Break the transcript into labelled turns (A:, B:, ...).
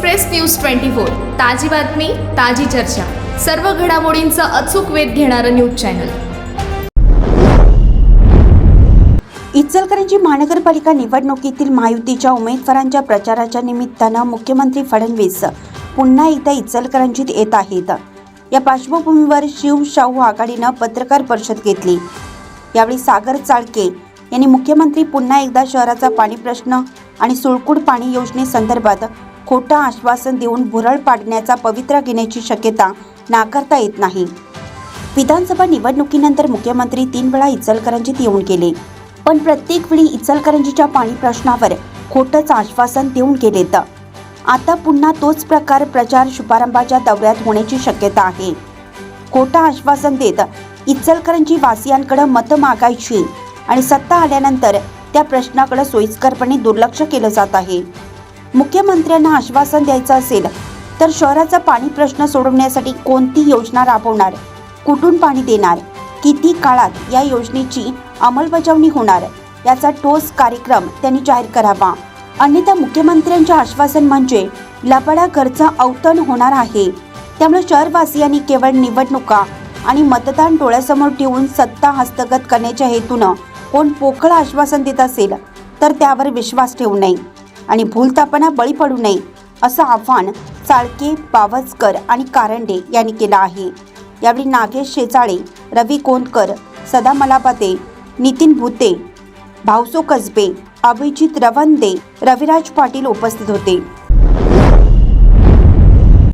A: Express news twenty four ताजी बातमी ताजी चर्चा. सर्व घडामोडींचा अचूक वेध घेणारं न्यूज चॅनल.
B: इचलकरंजी महानगरपालिका निवडणुकीतील महायुतीच्या उमेदवारांच्या प्रचाराच्या निमित्तानं मुख्यमंत्री फडणवीस पुन्हा एकदा इचलकरंजीत येत आहेत. या पार्श्वभूमीवर शिव शाहू आघाडीनं पत्रकार परिषद घेतली. यावेळी सागर चाळके यांनी मुख्यमंत्री पुन्हा एकदा शहराचा पाणी प्रश्न आणि सुळकूड पाणी योजनेसंदर्भात खोटं आश्वासन देऊन भुरळ पाडण्याचा पवित्रा घेण्याची शक्यता नाकारता येत नाही. विधानसभा निवडणुकीनंतर मुख्यमंत्री तीन वेळा इचलकरंजीत येऊन गेले. पण प्रत्येक वेळी इचलकरंजीच्या पाणी प्रश्नावर खोटंच आश्वासन देऊन गेलेत आता पुन्हा तोच प्रकार प्रचार शुभारंभाच्या दौऱ्यात होण्याची शक्यता आहे. खोटं आश्वासन देत इचलकरंजी वासियांकडे मतं मागायची आणि सत्ता आल्यानंतर त्या प्रश्नाकडे सोयीस्करपणे दुर्लक्ष केलं जात आहे. मुख्यमंत्र्यांना आश्वासन द्यायचं असेल तर शहराचा पाणी प्रश्न सोडवण्यासाठी कोणती योजना राबवणार? कुठून पाणी देणार? किती काळात या योजनेची अंमलबजावणी होणार? याचा ठोस कार्यक्रम त्यांनी जाहीर करावा. अन्यथा मुख्यमंत्र्यांचे आश्वासन म्हणजे लबाडा घरचा अवतण होणार आहे. त्यामुळे शहरवासियांनी केवळ निवडणुका आणि मतदान डोळ्यासमोर ठेवून सत्ता हस्तगत करण्याच्या हेतूनं कोण पोकळ आश्वासन देत असेल तर त्यावर विश्वास ठेवू नये. आणि भूलतापणा बळी पडू नये असं आव्हान चाळके बावस्कर आणि कारंडे यांनी केलं आहे. यावेळी नागेश शेजाळे रवी कोंदकर सदा मलापते नितीन भुते भावसो कसबे अभिजित रवंदे रविराज पाटील उपस्थित होते.